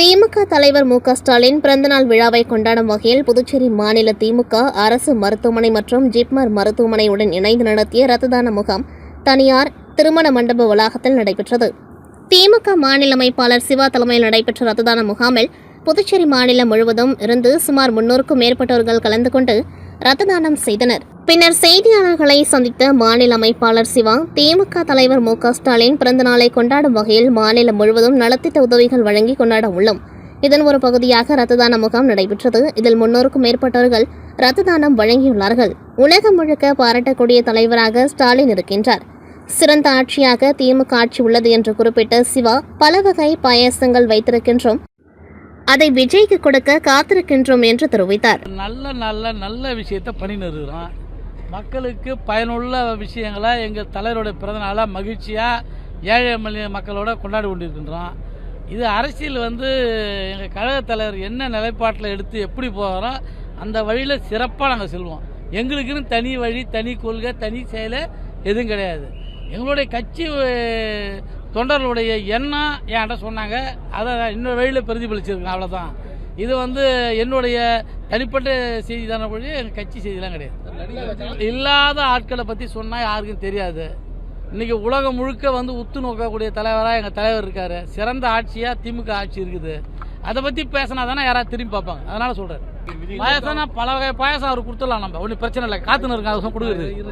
திமுக தலைவர் மு க ஸ்டாலின் பிறந்தநாள் விழாவை கொண்டாடும் வகையில் புதுச்சேரி மாநில திமுக அரசு மருத்துவமனை மற்றும் ஜிப்மர் மருத்துவமனையுடன் இணைந்து நடத்திய ரத்ததான முகாம் தனியார் திருமண மண்டப வளாகத்தில் நடைபெற்றது. திமுக மாநில அமைப்பாளர் சிவா தலைமையில் நடைபெற்ற ரத்ததான முகாமில் புதுச்சேரி மாநிலம் முழுவதும் இருந்து சுமார் முன்னூறுக்கும் மேற்பட்டவர்கள் கலந்து கொண்டு ரத்த தானம் செய்தனர். பின்னர் செய்தியாளர்களை சந்தித்த மாநில அமைப்பாளர் சிவா திமுக தலைவர் மு க ஸ்டாலின் பிறந்த நாளை கொண்டாடும் வகையில் மாநிலம் முழுவதும் நலத்திட்ட உதவிகள் வழங்கி கொண்டாட உள்ளோம். இதன் ஒரு பகுதியாக ரத்த தான முகாம் நடைபெற்றது. இதில் முன்னூறுக்கும் மேற்பட்டவர்கள் ரத்ததானம் வழங்கியுள்ளார்கள். உலகம் முழுக்க பாராட்டக்கூடிய தலைவராக ஸ்டாலின் இருக்கின்றார். சிறந்த ஆட்சியாக திமுக ஆட்சி உள்ளது என்று குறிப்பிட்ட சிவா பல வகை பாயாசங்கள் வைத்திருக்கின்றோம். அதை விஜய்க்கு கொடுக்க காத்திருக்கின்றோம் என்று தெரிவித்தார். நல்ல நல்ல நல்ல விஷயத்தை பண்ணின்னு இருக்கிறோம் மக்களுக்கு பயனுள்ள விஷயங்களை எங்கள் தலைவருடைய பிறந்தநாளாக மகிழ்ச்சியாக ஏழை மல்லி மக்களோட கொண்டாடி கொண்டிருக்கின்றோம். இது அரசியல் வந்து எங்கள் கழக தலைவர் என்ன நிலைப்பாட்டில் எடுத்து எப்படி போகிறோம் அந்த வழியில் சிறப்பாக நாங்கள் செல்வோம். எங்களுக்குன்னு தனி வழி தனி கொள்கை தனி செயலை எதுவும் கிடையாது. எங்களுடைய கட்சி தொண்டர்களுடைய எண்ணம் என்கிட்ட சொன்னாங்க. அதை இன்னொரு வழியில் பிரதிபலிச்சிருக்கேன் அவ்வளோதான் இது வந்து என்னுடைய தனிப்பட்ட செய்தி தானே ஒழிய எங்கள் கட்சி செய்திலாம் கிடையாது. இல்லாத ஆட்களை பற்றி சொன்னால் யாருக்கும் தெரியாது. இன்னைக்கு உலகம் முழுக்க வந்து உத்து நோக்கக்கூடிய தலைவராக எங்கள் தலைவர் இருக்காரு. சிறந்த ஆட்சியாக திமுக ஆட்சி இருக்குது. அதை பற்றி பேசினா தானே யாராவது திரும்பி பார்ப்பாங்க. அதனால சொல்கிறேன் பாயசம்னா பல வகை பாயசம் அவர் கொடுத்துடலாம் நம்ம. ஒன்றும் பிரச்சனை இல்லை. காத்துன்னு இருக்காங்க கொடுக்குறது.